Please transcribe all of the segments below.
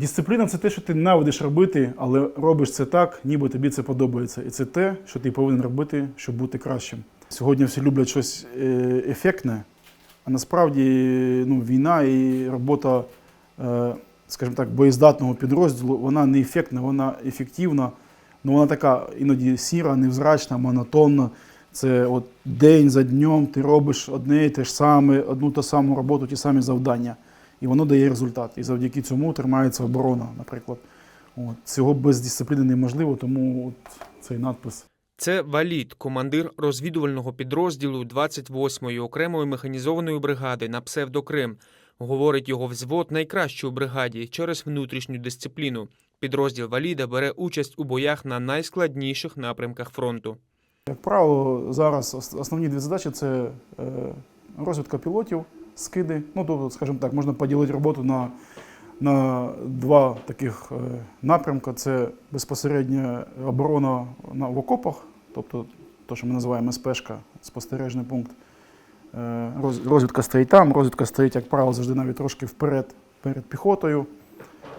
Дисципліна це те, що ти ненавидиш робити, але робиш це так, ніби тобі це подобається. І це те, що ти повинен робити, щоб бути кращим. Сьогодні всі люблять щось е, ефектне, а насправді ну, війна і робота, е, скажімо так, боєздатного підрозділу, вона не ефектна, вона ефективна. Ну, вона така іноді сіра, невзрачна, монотонна. Це от день за днем ти робиш одне і те ж саме, одну та саму роботу, ті самі завдання. І воно дає результат. І завдяки цьому тримається оборона, наприклад. От. Цього без дисципліни неможливо, тому от цей надпис. Це Валід, командир розвідувального підрозділу 28-ї окремої механізованої бригади на псевдокрим. Говорить, його взвод найкращий у бригаді через внутрішню дисципліну. Підрозділ Валіда бере участь у боях на найскладніших напрямках фронту. Як правило, зараз основні дві задачі це е, розвідка пілотів, скиди. Ну, тобто, скажімо так, можна поділити роботу на, на два таких е, напрямки. Це безпосередньо оборона на, в окопах, тобто те, що ми називаємо СПшка, спостережний пункт. Е, роз- розвідка стоїть там, розвідка стоїть, як правило, завжди навіть трошки вперед перед піхотою,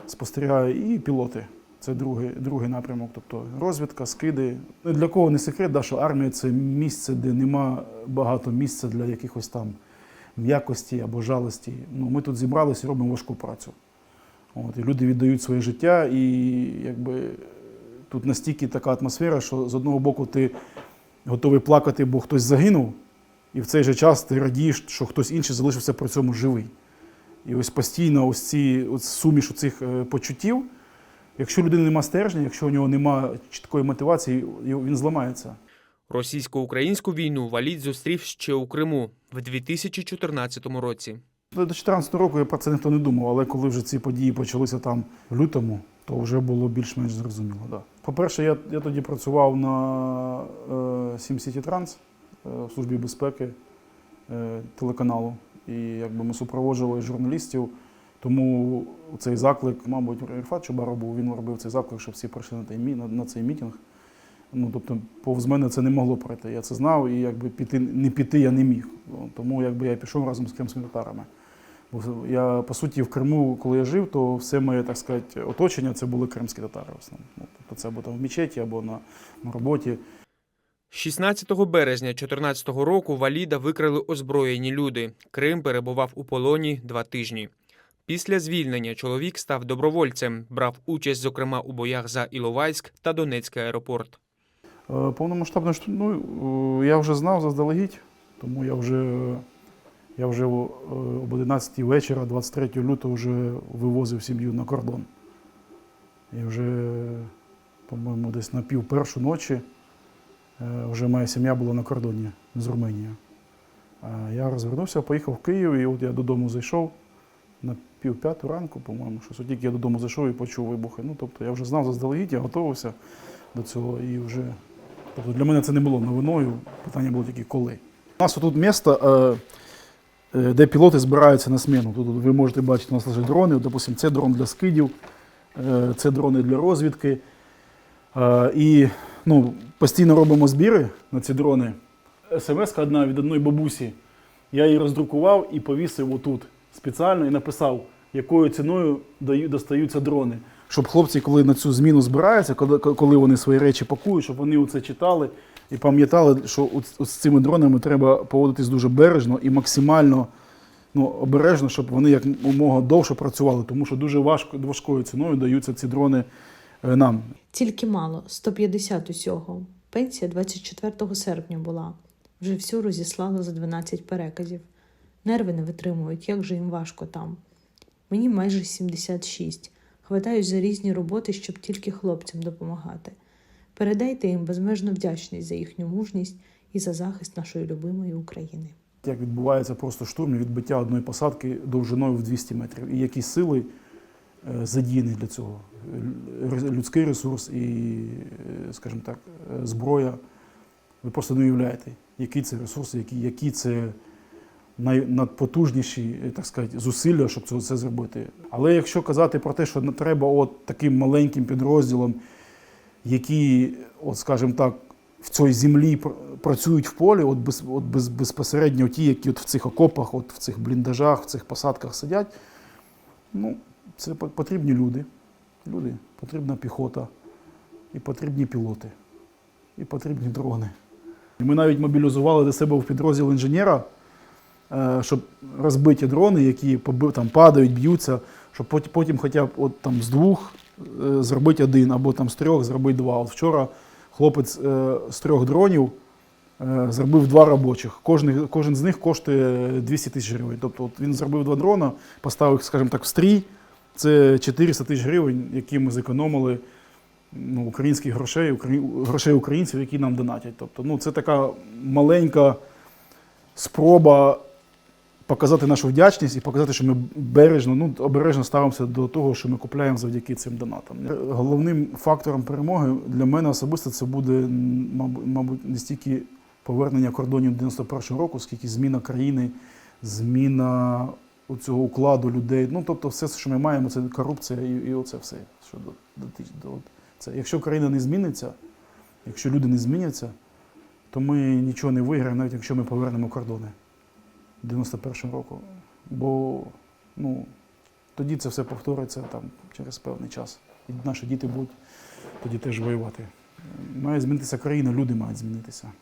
спостерігає і пілоти. Це другий, другий напрямок, тобто розвідка, скиди. Для кого не секрет, да, що армія це місце, де нема багато місця для якихось там м'якості або жалості. Ну, ми тут зібралися і робимо важку працю. От, і люди віддають своє життя, і якби тут настільки така атмосфера, що з одного боку ти готовий плакати, бо хтось загинув, і в цей же час ти радієш, що хтось інший залишився при цьому живий. І ось постійно ось ці ось суміш цих почуттів. Якщо людини нема стержня, якщо у нього нема чіткої мотивації, він зламається. Російсько-українську війну Валід зустрів ще у Криму в 2014 році. До 2014 року я про це ніхто не думав, але коли вже ці події почалися там в лютому, то вже було більш-менш зрозуміло. Да. По-перше, я, я тоді працював на е, SimCity Trans е, в службі безпеки е, телеканалу. І якби ми супроводжували журналістів. Тому цей заклик, мабуть, Ірфат Чубаров був, він робив цей заклик, щоб всі прийшли на, на, на цей мітинг. Ну, тобто, повз мене це не могло пройти. Я це знав, і якби піти, не піти я не міг. Тому якби я пішов разом з кримськими татарами. Бо я, по суті, в Криму, коли я жив, то все моє, так сказати, оточення це були кримські татари в основному. Ну, тобто це або там в мечеті, або на, на роботі. 16 березня 2014 року Валіда викрали озброєні люди. Крим перебував у полоні два тижні. Після звільнення чоловік став добровольцем, брав участь, зокрема, у боях за Іловайськ та Донецький аеропорт. Е, Повномасштабно ну, е, я вже знав заздалегідь, тому я вже, я вже е, об 11 вечора, 23 лютого, вже вивозив сім'ю на кордон. І вже, по-моєму, десь на пів першу ночі вже моя сім'я була на кордоні з Руменією. А Я розвернувся, поїхав в Київ, і от я додому зайшов на пів п'яту ранку, по-моєму, що тільки я додому зайшов і почув вибухи. Ну, тобто я вже знав заздалегідь, я готувався до цього і вже. Тобто для мене це не було новиною, питання було тільки коли. У нас тут місто, е, е, де пілоти збираються на зміну. Тут ви можете бачити, у нас лежать дрони. Допустимо, це дрон для скидів, е, це дрони для розвідки. І ну, постійно робимо збіри на ці дрони. СМС одна від одної бабусі. Я її роздрукував і повісив отут спеціально і написав, якою ціною достаються дрони. Щоб хлопці, коли на цю зміну збираються, коли, коли вони свої речі пакують, щоб вони це читали і пам'ятали, що з цими дронами треба поводитись дуже бережно і максимально ну, обережно, щоб вони як умога довше працювали, тому що дуже важко, важкою ціною даються ці дрони е, нам. Тільки мало 150 усього. Пенсія 24 серпня була. Вже всю розіслала за 12 переказів. Нерви не витримують, як же їм важко там. Мені майже 76. Хватаюсь за різні роботи, щоб тільки хлопцям допомагати. Передайте їм безмежну вдячність за їхню мужність і за захист нашої любимої України. Як відбувається просто штурм відбиття одної посадки довжиною в 200 метрів. І які сили е, задіяні для цього. Лю- Людський ресурс і, е, скажімо так, е, зброя. Ви просто не уявляєте, який це ресурс, які, які це най- надпотужніші, е, так сказати, зусилля, щоб це, зробити. Але якщо казати про те, що не треба от таким маленьким підрозділом, які, от, скажімо так, в цій землі працюють в полі, от, без, от без, безпосередньо ті, які от в цих окопах, от в цих бліндажах, в цих посадках сидять, ну, це потрібні люди. Люди, потрібна піхота, і потрібні пілоти, і потрібні дрони. І Ми навіть мобілізували до себе в підрозділ інженера, щоб розбиті дрони, які там, падають, б'ються, щоб пот- потім хоча б от, там, з двох е, зробити один, або там, з трьох зробити два. От вчора хлопець е, з трьох дронів е, зробив два робочих. Кожен, кожен з них коштує 200 тисяч гривень. Тобто от він зробив два дрона, поставив, скажімо так, в стрій. Це 400 тисяч гривень, які ми зекономили ну, українських грошей, украї- грошей українців, які нам донатять. Тобто, ну, це така маленька спроба показати нашу вдячність і показати, що ми бережно, ну, обережно ставимося до того, що ми купляємо завдяки цим донатам. Головним фактором перемоги для мене особисто це буде, мабуть, не стільки повернення кордонів 91-го року, скільки зміна країни, зміна цього укладу людей. Ну, тобто, все, що ми маємо, це корупція і, і оце все. Що до, до, до, до, це. Якщо країна не зміниться, якщо люди не зміняться, то ми нічого не виграємо, навіть якщо ми повернемо кордони 91-го року. Бо ну, тоді це все повториться там, через певний час. І наші діти будуть тоді теж воювати. Має змінитися країна, люди мають змінитися.